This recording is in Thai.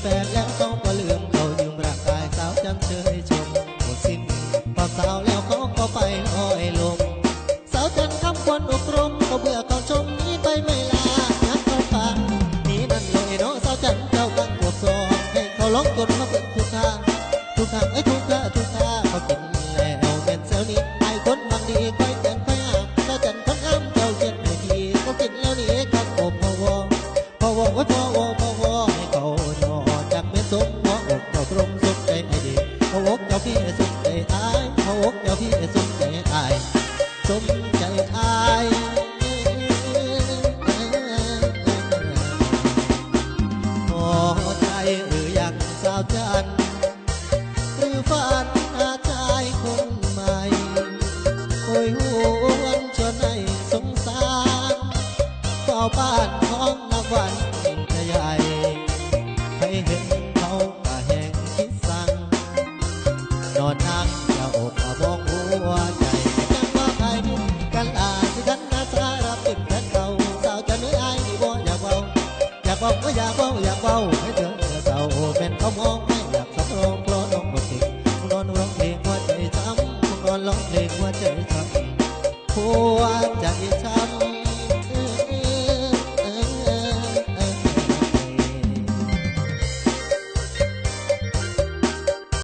แฟนแล้วเขาก็ลืมเขายืมร่างกายสาวจำเชยชมหมดสิ้นพอสาวแล้วเขาก็ไปลอยลงสาวจันคำควรอบรมก็เบื่อเขาชมนี้ไปไม่ลานักเขาป่านี่นั่นเลยเนาะสาวจันเจ้ากังปวดซอให้เขาล้องกดมาเปิดทุกทางทุกทางไอ้ทุกท่าทุกท่าเขากินแล้วแม่นเซลนี้ไอ้คนบางดีค่อยจันค่อยหาสาวจันคงอ้ามเจ้าเย็นไม่ทีเขากินแล้วนี่ก็โอ้พอวอพอวอว่าพอวอพอวอ พี่สุขใจอายเขาอกเจ้าพี่สุขใจอายสมใจอายพอใจหรือยังสาวจันหรือฝันหาชายคนใหม่โอยหวนชวนให้สงสารเฝ้าบ้านของนักวัน องก็อยากเบาอยากเบาให้เธอเธอเศร้าเป็นเขามองไม่อยากสับรองเพราะน้องบ่เก่งมึงนอนร้องเพลงหัวใจช้ำมึงนอนร้องเพลงหัวใจช้ำหัวใจช้ำ